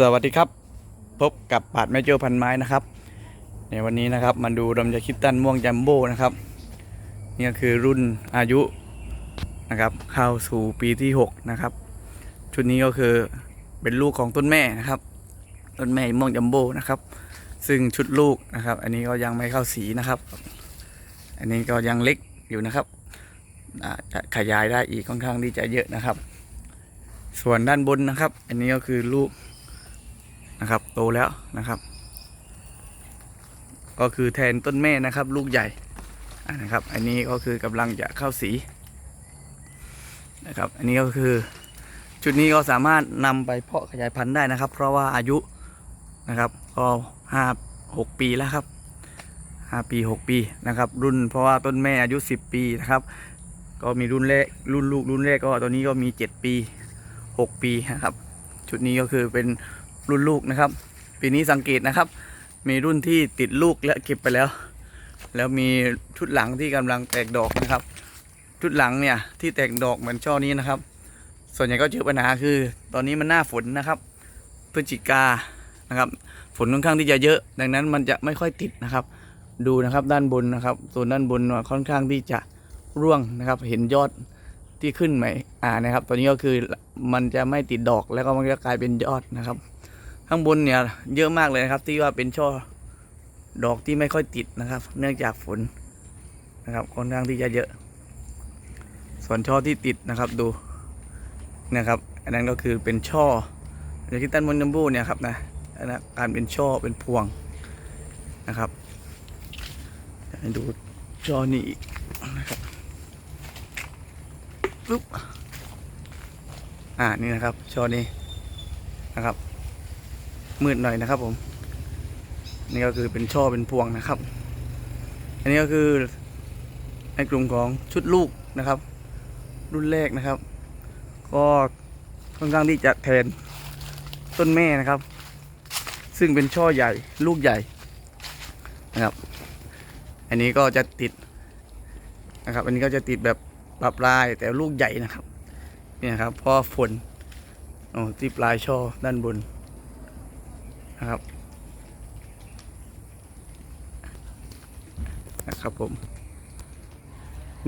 สวัสดีครับ พบกับปาดแม่โจ้พันไม้นะครับ ในวันนี้นะครับมาดูลำไยคิดตันม่วงจัมโบ้นะครับนี่ก็คือรุ่นอายุนะครับ เข้าสู่ปีที่ 6 นะครับ ชุดนี้ก็คือเป็นลูกของต้นแม่นะครับ ต้นแม่ม่วงจัมโบ้นะครับ ซึ่งชุดลูกนะครับ อันนี้ก็ยังไม่เข้าสีนะครับ อันนี้ก็ยังเล็กอยู่นะครับจะขยายได้อีกค่อนข้างที่จะเยอะนะครับ ส่วนด้านบนนะครับ อันนี้ก็คือลูก นะครับ โตแล้วนะครับ ก็คือแทนต้นแม่นะครับ ลูกใหญ่นะครับ อันนี้ก็คือกำลังจะเข้าสีนะครับ อันนี้ก็คือชุดนี้ก็สามารถนำไปเพาะขยายพันธุ์ได้นะครับ เพราะว่าอายุนะครับก็ห้าหกปีแล้วครับห้าปีหกปีนะครับ รุ่นเพราะว่าต้นแม่อายุ10ปีนะครับ ก็มีรุ่นแรกรุ่นลูกรุ่นแรกก็ตัวนี้ก็มี7ปี6ปีนะครับ ชุดนี้ก็คือเป็น รุ่นลูกนะครับ ปีนี้สังเกตนะครับ มีรุ่นที่ติดลูกและเก็บไปแล้ว แล้วมีชุดหลังที่กำลังแตกดอกนะครับ ชุดหลังเนี่ยที่แตกดอกเหมือนช่อนี้นะครับ ส่วนใหญ่ก็เจอปัญหาคือ ตอนนี้มันหน้าฝนนะครับพฤศจิกานะครับ ฝนค่อนข้างที่จะเยอะ ดังนั้นมันจะไม่ค่อยติดนะครับ ดูนะครับด้านบนนะครับส่วนด้านบนค่อนข้างที่จะร่วงนะครับ เห็นยอดที่ขึ้นไหมอ่านะครับตัวนี้ก็คือมันจะไม่ติดดอกแล้วก็มันจะกลายเป็นยอดนะครับ ข้างบนเนี่ยเยอะมากเลยนะครับ ที่ว่าเป็นช่อดอกที่ไม่ค่อยติดนะครับ เนื่องจากฝนนะครับค่อนข้างที่จะเยอะ ส่วนช่อที่ติดนะครับดูนะครับ อันนั้นก็คือเป็นช่อเดี๋ยวที่ต้นมอนจัมบูเนี่ยครับนะอันนั้นการเป็นช่อเป็นพวงนะครับดูช่อนี้อีกนะครับปึ๊บอ่านี่นะครับช่อนี้นะครับ มืดหน่อยนะครับผม นี่ก็คือเป็นช่อเป็นพวงนะครับ อันนี้ก็คือในกลุ่มของชุดลูกนะครับ รุ่นแรกนะครับ ก็ค่อนข้างที่จะแทนต้นแม่นะครับ ซึ่งเป็นช่อใหญ่ลูกใหญ่นะครับ อันนี้ก็จะติดนะครับ อันนี้ก็จะติดแบบปรับลายแต่ลูกใหญ่นะครับเนี่ยครับเพราะฝนโอ้ที่ปลายช่อด้านบน นะครับนะครับผม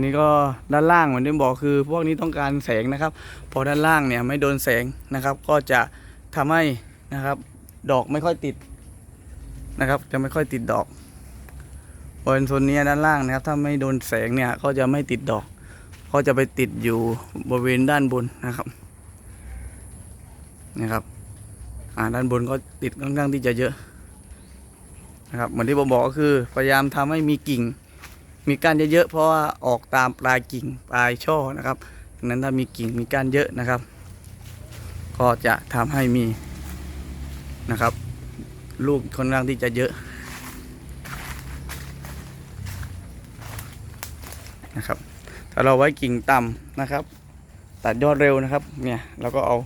นี่ก็ด้านล่างเหมือนที่บอกคือ พวกนี้ต้องการแสงนะครับ พอด้านล่างเนี่ยไม่โดนแสงนะครับ ก็จะทำให้นะครับ ดอกไม่ค่อยติดนะครับ จะไม่ค่อยติดดอกบริเวณโซนนี้ด้านล่างนะครับ ถ้าไม่โดนแสงเนี่ยก็จะไม่ติดดอก ก็จะไปติดอยู่บริเวณด้านบนนะครับนะครับ อ่าด้านบนก็ติดค่อนข้างที่จะเยอะนะครับเหมือนที่ผมบอกก็คือพยายามทำให้มีกิ่ง มีก้านเยอะๆเพราะว่าออกตามปลายกิ่งปลายช่อนะครับดังนั้นถ้ามีกิ่งมีก้านเยอะนะครับ ก็จะทำให้มีนะครับ ลูกค่อนข้างที่จะเยอะนะครับ ถ้าเราไว้กิ่งต่ำนะครับ ตัดยอดเร็วนะครับเนี่ยเราก็เอา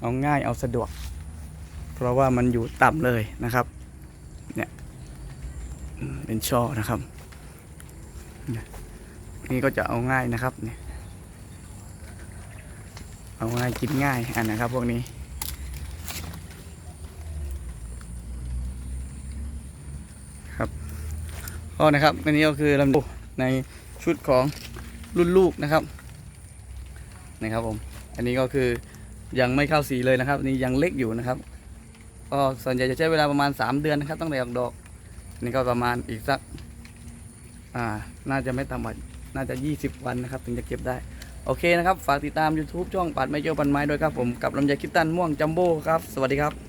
เอาง่ายเอาสะดวก เพราะว่ามันอยู่ต่ำเลยนะครับเนี่ยเป็นช่อนะครับเนี่ยนี่ก็จะเอาง่ายนะครับเนี่ยเอาง่ายกินง่ายอันนะครับพวกนี้ครับก็นะครับอันนี้ก็คือลำดูในชุดของรุ่นลูกนะครับนะครับผมอันนี้ก็คือยังไม่เข้าสีเลยนะครับนนี้ยังเล็กอยู่นะครับ ก็ส่วนใหญ่จะใช้เวลาประมาณ 3 เดือนนะครับตั้งแต่ออกดอกนนี่ก็ประมาณอีกสักอ่าน่าจะไม่ต่ำกว่าน่าจะ 20 วันนะครับ ถึงจะเก็บได้ โอเคนะครับ ฝากติดตาม YouTube ช่องปัดไม้เจียวปันไม้ด้วยครับผมกับลำไยคิดตันม่วงจัมโบ้ครับ สวัสดีครับ